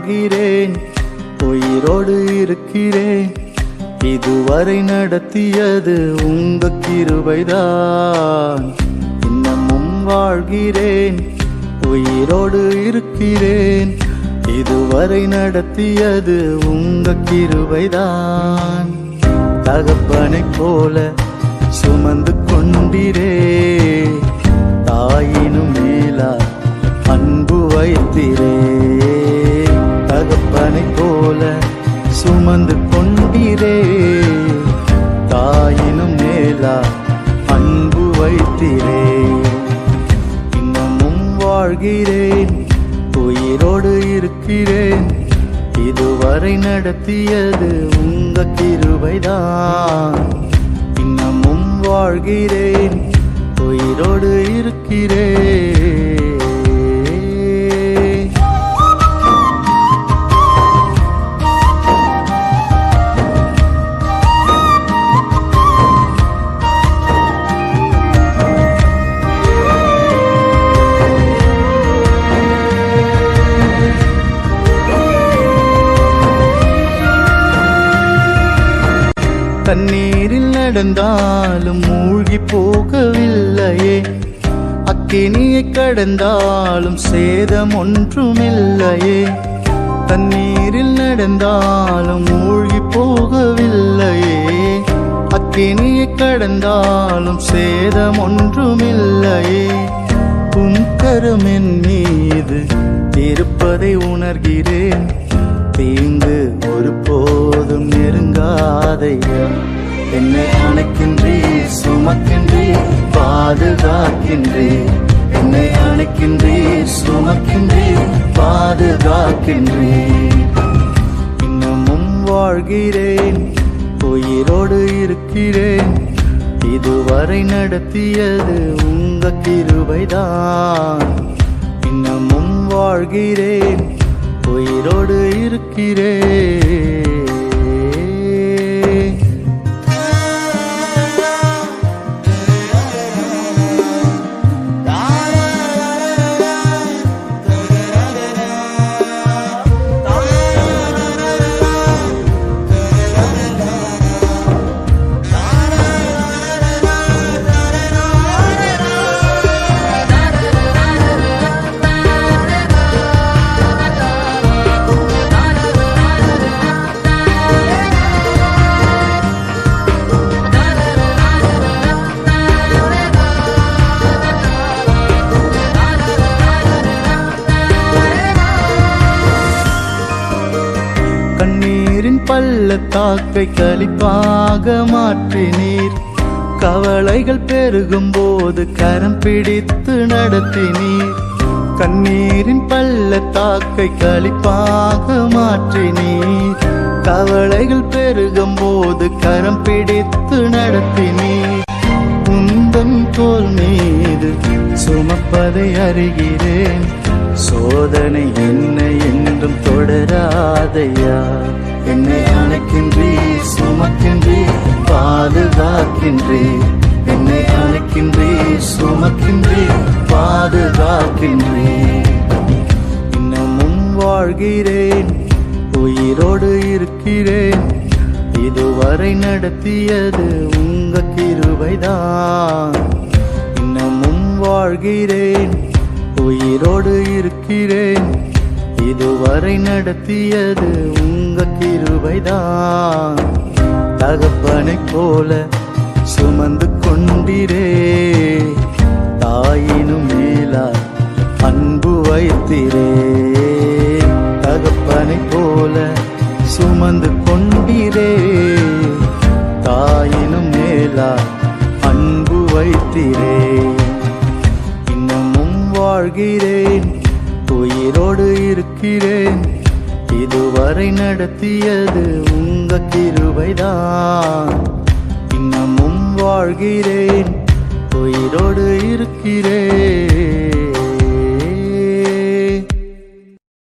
வாழ்கிறேன் உயிரோடு இருக்கிறேன். இதுவரை நடத்தியது உங்க கிருபைதான். இன்னமும் வாழ்கிறேன். உயிரோடு இருக்கிறேன். இதுவரை நடத்தியது உங்க கிருபைதான். தகப்பனை போல சுமந்து கொண்டிரே. தாயினும் மேலா மேலா அன்பு வைத்திரேன் இன்னமும் வாழ்கிறேன் உயிரோடு இருக்கிறேன். இதுவரை நடத்தியது உங்க கிருபைதான். இன்னமும் வாழ்கிறேன் உயிரோடு இருக்கிறேன். தண்ணீரில் நடந்தாலும் மூழ்கி போகவில்லையே. அக்கினியை கடந்தாலும் சேதம் ஒன்றுமில்லையே. தண்ணீரில் நடந்தாலும் மூழ்கி போகவில்லையே. அக்கினியை கடந்தாலும் சேதம் ஒன்றுமில்லையே. உன் என் மீது இருப்பதை உணர்கிறேன். தீங்கு ஒரு போதும் நெருங்காதையா. என்னை அணைக்கின்றே சுமக்கின்றே பாதுகாக்கின்றே. என்னை அணைக்கின்றே சுமக்கின்றே பாதுகாக்கின்றே. இன்னமும் வாழ்கிறேன் உயிரோடு இருக்கிறேன். இதுவரை நடத்தியது உங்க கிருபைதான். இன்னமும் வாழ்கிறேன் உயிரோடு இருக்கிறேன். பள்ளத்தாக்கை கழிப்பாக மாற்றினீர். கவலைகள் பெருகும் போது கரம் பிடித்து நடத்தினீர். கண்ணீரின் பள்ளத்தாக்கை கழிப்பாக மாற்றினீர். கவலைகள் பெருகும் போது கரம் பிடித்து நடத்தினீர். சுமப்பதை அறிகிறேன். சோதனை என்னை என்றும் தொடராதையா? என்னை அணைக்கின்றே சுமக்கின்றே பாதுகாக்கின்றே என்னை அணைக்கின்றே சுமக்கின்றே பாதுகாக்கின்றே இன்னமும் வாழ்கிறேன் உயிரோடு இருக்கிறேன். இதுவரை நடத்தியது உங்க கிருபைதான். வாழ்கிறேன் உயிரோடு இருக்கிறேன். இதுவரை நடத்தியது உங்க கிருபைதான். தகப்பனை போல சுமந்து கொண்டிரே. தாயினும் மேலா அன்பு வைத்திரே. தகப்பனை போல சுமந்து வாழ்கிறேன் உயிரோடு இருக்கிறேன். இதுவரை நடத்தியது உங்க கிருபைதான். இன்னமும் வாழ்கிறேன் உயிரோடு இருக்கிறேன்.